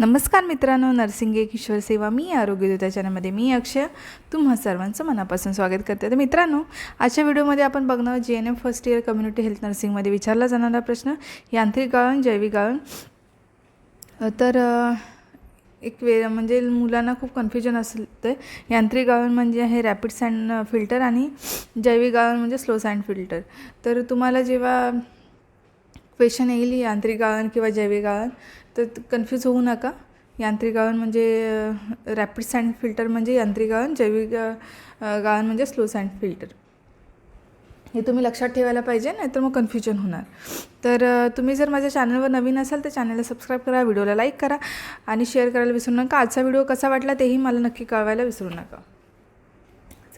नमस्कार मित्रांनो नर्सिंगे किशोर ईश्वर सेवा मी आरोग्य चॅनलमध्ये मी अक्षय. तुम्हा सर्वांचं मनापासून स्वागत करते. तर मित्रांनो आजच्या व्हिडिओमध्ये आपण बघणार G N M first year community health नर्सिंगमध्ये विचारला जाणारा प्रश्न यांत्रिक गाळण जैविक गाळण. तर एक वे म्हणजे मुलांना खूप कन्फ्युजन असतं यांत्रिक गाळण म्हणजे हे रॅपिड सँड फिल्टर आणि जैविक गाळण म्हणजे स्लो सँड फिल्टर तर तुम्हाला जेव्हा क्वेश्चन येईल यांत्रिक गाळण किंवा जैविक गाळण तर कन्फ्यूज होऊ नका. यांत्रिक गाळण म्हणजे रॅपिड सँड फिल्टर म्हणजे यांत्रिक गाळण जैविक गाळण म्हणजे स्लो सँड फिल्टर हे तुम्ही लक्षात ठेवायला पाहिजे नाहीतर मग कन्फ्युजन होणार. तर तुम्ही जर माझ्या चॅनलवर नवीन असाल तर चॅनलला सबस्क्राईब करा व्हिडिओला लाईक करा आणि शेअर करायला विसरू नका. आजचा व्हिडिओ कसा वाटला तेही मला नक्की कळवायला विसरू नका.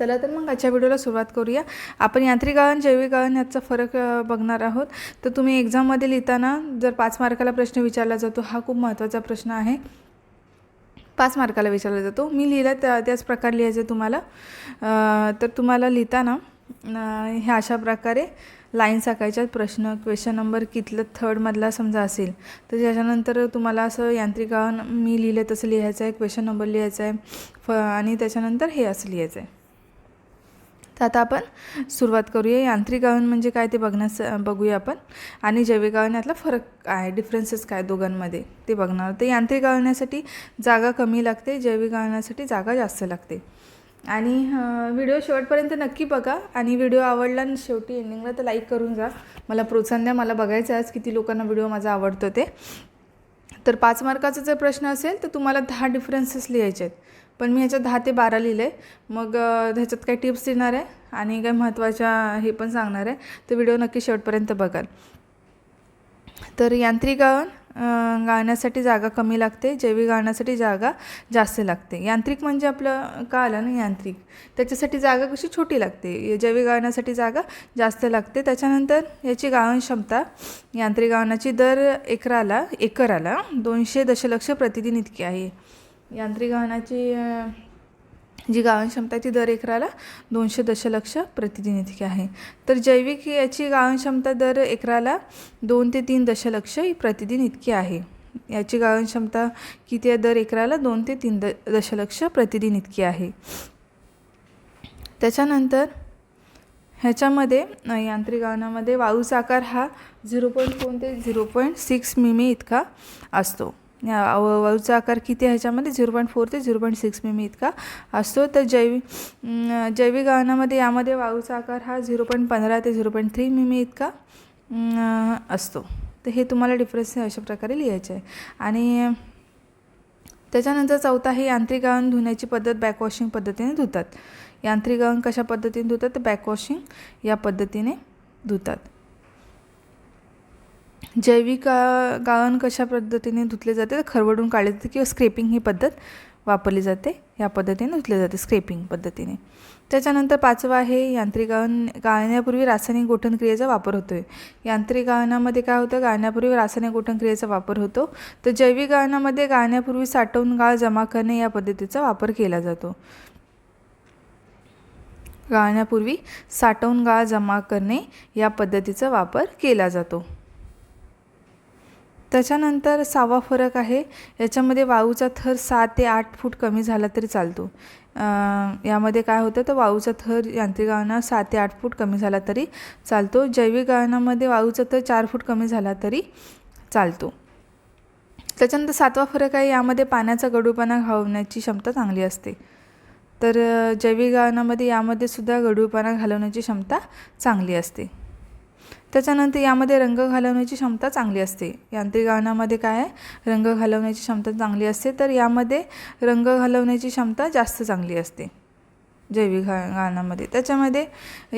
चला तर मग आजच्या व्हिडिओला सुरुवात करूया. आपण यांत्रिक गाळण जैविक गाळण याचा फरक बघणार आहोत. तर तुम्ही एक्झाममध्ये लिहिताना जर पाच मार्काला प्रश्न विचारला जातो हा खूप महत्त्वाचा प्रश्न आहे. पाच मार्काला विचारला जातो. मी लिहिला त्या त्याच प्रकारे लिहायचं तुम्हाला. तर तुम्हाला लिहिताना हे ह्या अशा प्रकारे लाईन साकायच्यात प्रश्न क्वेश्चन नंबर कितलं थर्डमधला समजा असेल तर त्याच्यानंतर तुम्हाला असं यांत्रिक मी लिहिलं तसं लिहायचं आहे क्वेश्चन नंबर लिहायचा आहे फ आणि त्याच्यानंतर हे असं लिहायचं आहे तर आता आपण सुरुवात करूया. यांत्रिक गाळण म्हणजे काय ते बघण्यास बघूया आपण. आणि जैविक गाळण यातला फरक काय? आहे डिफरन्सेस काय दोघांमध्ये ते बघणार. तर यांत्रिक गाळण्यासाठी जागा कमी लागते जैविक गाळण्यासाठी जागा जास्त लागते. आणि व्हिडिओ शेवटपर्यंत नक्की बघा. आणि व्हिडिओ आवडला आणि शेवटी एंडिंगला तर लाईक करून जा. मला प्रोत्साहन द्या. मला बघायचं आहे आज किती लोकांना व्हिडिओ माझा आवडतो ते. तर पाच मार्काचा जर प्रश्न असेल तर तुम्हाला दहा डिफरन्सेस लिहायचे आहेत. पण मी ह्याच्यात दहा ते बारा लिहिले मग ह्याच्यात काही टिप्स देणार आहे आणि काही महत्त्वाच्या हे पण सांगणार आहे. तर व्हिडिओ नक्की शेवटपर्यंत बघाल. तर यांत्रिक गाळण गाळण्यासाठी जागा कमी लागते. जैविक गाळण्यासाठी जागा जास्त लागते. यांत्रिक म्हणजे आपलं का आलं ना यांत्रिक? त्याच्यासाठी जागा कशी छोटी लागते? जैविक गाळण्यासाठी जागा जास्त लागते. त्याच्यानंतर याची गाळण क्षमता यांत्रिक गाळणाची दर एकराला एकराला दोनशे दशलक्ष प्रतिदिन इतकी आहे. यांत्रिक गहनाची जी गाळण क्षमता आहे ती दर एकराला दोनशे दशलक्ष प्रतिदिन इतकी आहे. तर जैविक याची गाळण क्षमता दर एकराला दोन ते तीन दशलक्ष ही प्रतिदिन इतकी आहे. याची गाळण क्षमता किती आहे? दर एकराला दोन ते तीन द दशलक्ष प्रतिदिन इतकी आहे. त्याच्यानंतर ह्याच्यामध्ये यांत्रिक गाळणामध्ये वाळूचा आकार हा झिरो पॉईंट दोन ते झिरो पॉईंट सिक्स मिमी इतका असतो. वाळूचा आकार किती आहे ह्याच्यामध्ये? झिरो पॉईंट फोर ते झिरो पॉईंट सिक्स मी इतका असतो. तर जैविक जैविक गहनामध्ये यामध्ये वाळूचा आकार हा झिरो पॉईंट पंधरा ते झिरो पॉईंट थ्री मी इतका असतो. तर हे तुम्हाला डिफरन्स अशा प्रकारे लिहायचे आहे. आणि त्याच्यानंतर चौथा हे यांत्रिक गहन धुण्याची पद्धत बॅकवॉशिंग पद्धतीने धुतात. यांत्रिक गाळण कशा पद्धतीने धुतात? तर बॅकवॉशिंग या पद्धतीने धुतात. जैविक गा- गाळण कशा पद्धतीने धुतले जाते? तर खरवडून काढले जाते किंवा स्क्रेपिंग ही पद्धत वापरली जाते. या पद्धतीने धुतले जाते स्क्रेपिंग पद्धतीने. त्याच्यानंतर पाचवा आहे यांत्रिक गाळण. गाळण्यापूर्वी रासायनिक गोठण क्रियेचा वापर होतो आहे यांत्रिक गाळणामध्ये काय होतं? गाळण्यापूर्वी रासायनिक गोठण क्रियेचा वापर होतो. तर जैविक गाळणामध्ये गाळण्यापूर्वी साठवून गाळ जमा करणे या पद्धतीचा वापर केला जातो. गाळण्यापूर्वी साठवून गाळ जमा करणे या पद्धतीचा वापर केला जातो. त्याच्यानंतर सहावा फरक आहे. याच्यामध्ये वाळूचा थर सहा ते आठ फूट कमी झाला तरी चालतो. यामध्ये काय होतं तर वाळूचा थर यांत्रिक गाळणात सहा ते आठ फूट कमी झाला तरी चालतो. जैविक गाळणामध्ये वाळूचा थर चार फूट कमी झाला तरी चालतो. त्याच्यानंतर सातवा फरक आहे यामध्ये पाण्याचा गडूपणा घालवण्याची क्षमता चांगली असते. तर जैविक गाळणामध्ये यामध्ये सुद्धा गडूपणा घालवण्याची क्षमता चांगली असते. त्याच्यानंतर यामध्ये रंग घालवण्याची क्षमता चांगली असते. यांत्रिक गाळणामध्ये काय आहे? रंग घालवण्याची क्षमता चांगली असते तर यामध्ये रंग घालवण्याची क्षमता जास्त चांगली असते. जैविक गा त्याच्यामध्ये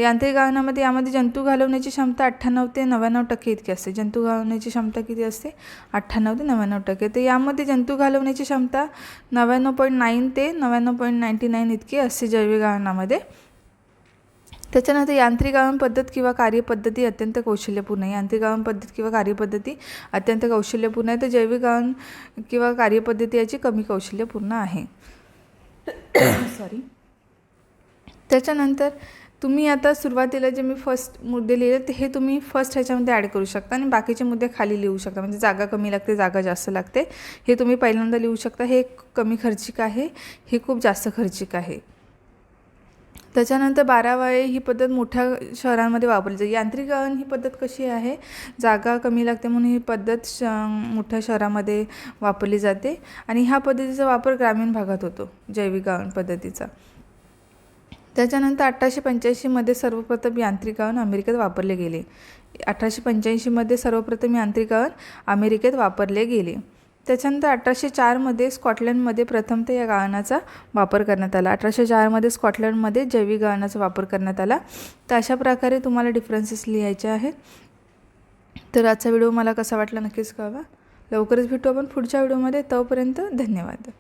यांत्रिक गाळणामध्ये यामध्ये जंतू घालवण्याची क्षमता अठ्ठ्याण्णव ते नव्याण्णव टक्के इतकी असते. जंतू घालवण्याची क्षमता किती असते? अठ्ठ्याण्णव ते नव्याण्णव टक्के. तर यामध्ये जंतू घालवण्याची क्षमता नव्याण्णव पॉईंट नाईन ते नव्याण्णव पॉईंट नाईंटी नाईन इतकी असते जैविक गाळणामध्ये त्याच्यानंतर यांत्रिक गाळण पद्धत किंवा कार्यपद्धती अत्यंत कौशल्यपूर्ण आहे. यांत्रिक गाळण पद्धत किंवा कार्यपद्धती अत्यंत कौशल्यपूर्ण आहे. तर जैविक गाळण किंवा कार्यपद्धती याची कमी कौशल्यपूर्ण आहे. सॉरी त्याच्यानंतर तुम्ही आता सुरुवातीला जे मी फर्स्ट मुद्दे लिहिले हे तुम्ही फर्स्ट ह्याच्यामध्ये ॲड करू शकता आणि बाकीचे मुद्दे खाली लिहू शकता. म्हणजे जागा कमी लागते जागा जास्त लागते. हे तुम्ही पहिल्यांदा लिहू शकता. हे कमी खर्चिक आहे. हे खूप जास्त खर्चिक आहे. त्याच्यानंतर बारावाळे ही पद्धत मोठ्या शहरांमध्ये वापरली जाते. यांत्रिकरण ही पद्धत कशी आहे? जागा कमी लागते म्हणून ही पद्धत श मोठ्या शहरामध्ये वापरली जाते. आणि ह्या पद्धतीचा वापर ग्रामीण भागात होतो जैविक पद्धतीचा. त्याच्यानंतर अठराशे पंच्याऐंशीमध्ये सर्वप्रथम यांत्रिकरण अमेरिकेत वापरले गेले. अठराशे पंच्याऐंशीमध्ये सर्वप्रथम यांत्रिकरण अमेरिकेत वापरले गेले. त्याच्यानंतर अठराशे चारमध्ये स्कॉटलंडमध्ये प्रथमतः या गाळणाचा वापर करण्यात आला. अठराशे चारमध्ये स्कॉटलंडमध्ये जैविक गाळणाचा वापर करण्यात आला. तर अशा प्रकारे तुम्हाला डिफरन्सेस लिहायचे आहेत. तर आजचा व्हिडिओ मला कसा वाटला नक्कीच कळवा. लवकरच भेटू आपण पुढच्या व्हिडिओमध्ये तोपर्यंत धन्यवाद.